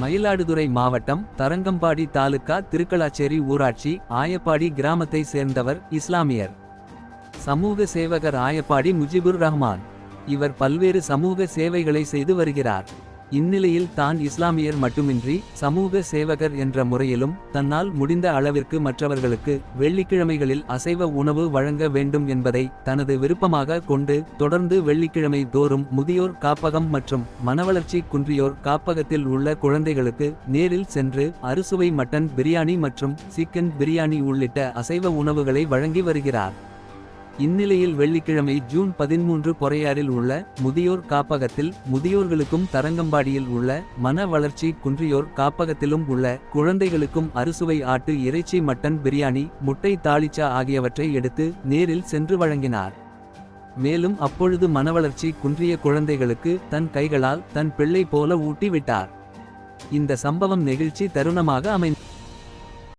மயிலாடுதுறை மாவட்டம் தரங்கம்பாடி தாலுகா திருக்கலாச்சேரி ஊராட்சி ஆயப்பாடி கிராமத்தை சேர்ந்தவர் இஸ்லாமியர். சமூக சேவகர் ஆயப்பாடி முஜிபுர் ரஹ்மான். இவர் பல்வேறு சமூக சேவைகளை செய்து வருகிறார். இந்நிலையில் தான் இஸ்லாமியர் மட்டுமின்றி சமூக சேவகர் என்ற முறையிலும் தன்னால் முடிந்த அளவிற்கு மற்றவர்களுக்கு வெள்ளிக்கிழமைகளில் அசைவ உணவு வழங்க வேண்டும் என்பதை தனது விருப்பமாக கொண்டு தொடர்ந்து வெள்ளிக்கிழமை தோறும் முதியோர் காப்பகம் மற்றும் மனவளர்ச்சி குன்றியோர் காப்பகத்தில் உள்ள குழந்தைகளுக்கு நேரில் சென்று அறுசுவை மட்டன் பிரியாணி மற்றும் சிக்கன் பிரியாணி உள்ளிட்ட அசைவ உணவுகளை வழங்கி வருகிறார். இந்நிலையில் வெள்ளிக்கிழமை ஜூன் பதிமூன்று பொறையாறில் உள்ள முதியோர் காப்பகத்தில் முதியோர்களுக்கும் தரங்கம்பாடியில் உள்ள மன வளர்ச்சி குன்றியோர் காப்பகத்திலும் உள்ள குழந்தைகளுக்கும் அறுசுவை ஆட்டு இறைச்சி மட்டன் பிரியாணி முட்டை தாளிச்சா ஆகியவற்றை எடுத்து நேரில் சென்று வழங்கினார். மேலும் அப்பொழுது மனவளர்ச்சி குன்றிய குழந்தைகளுக்கு தன் கைகளால் தன் பிள்ளை போல ஊட்டி விட்டார் இந்த சம்பவம் நெகிழ்ச்சி தருணமாக அமைந்தது